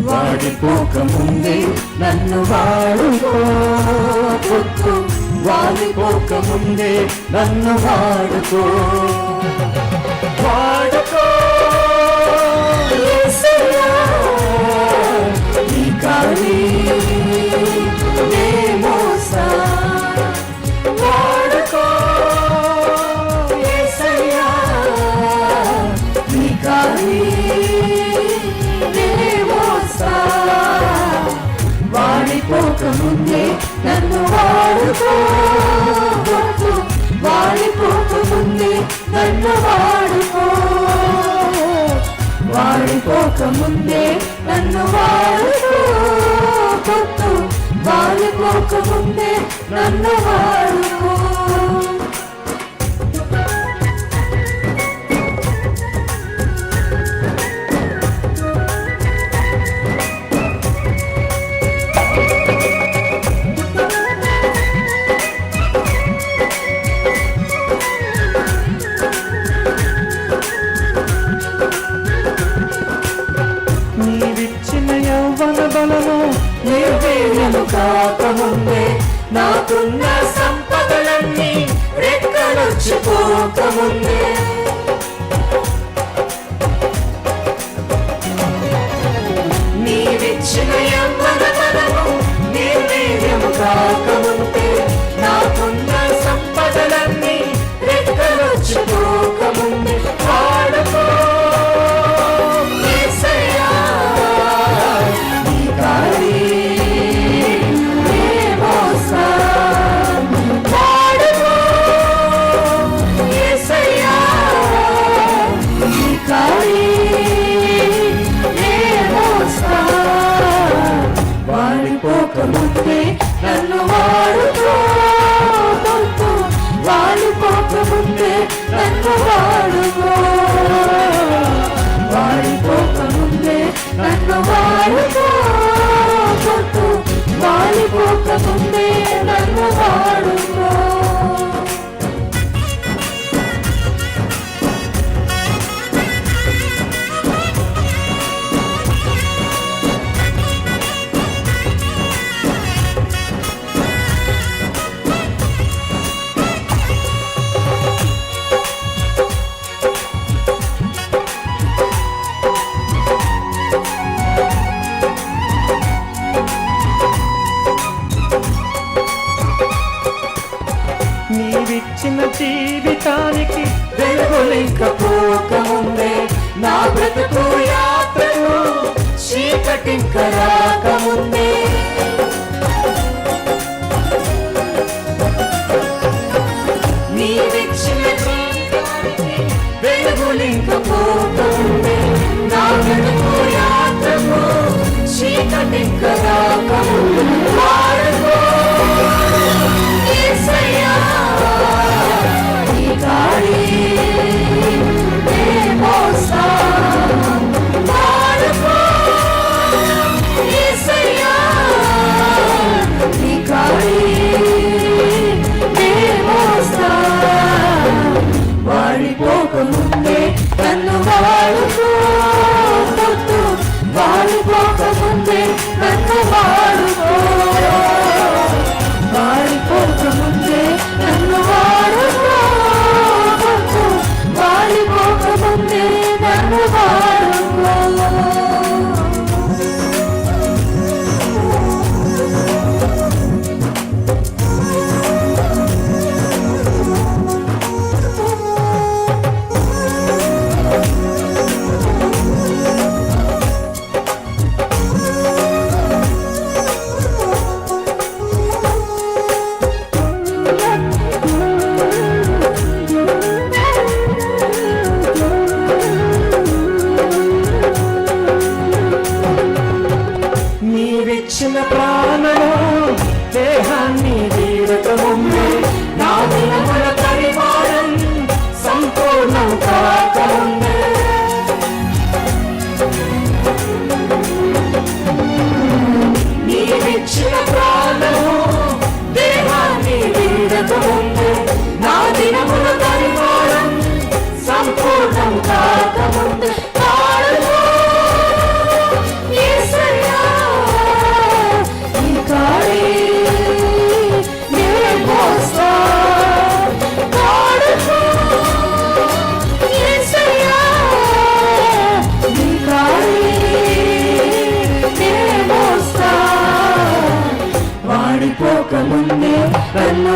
వాడిపోకముందే నన్ను వాడుకో. వాడిపోకముందే నన్ను వాడుకో. వాడుకో వాడుకో. వాడుకోక ముందే నన్ను వాడుకో. వాడుకోక ముందే నన్ను వాడు. కాకముందే నాకున్న సంపదలన్నీ రెక్కలొచ్చిపోకముందే నీవిచ్చిన ఎంపద పదము నిర్వేద్యము కాక వాడిపోకముందే నన్ను వాడుకో. వాడిపోకముందే ఉన్న జీవితానికి వెలుగులింకపోకముందే. నా బ్రతుకు యాత్రను చీకటింక రాకముందే. నీవిచ్చిన జీవితానికి వెలుగులింకపోకముందే. నా బ్రతుకు చీకటింక వాడిపోకముందే నన్ను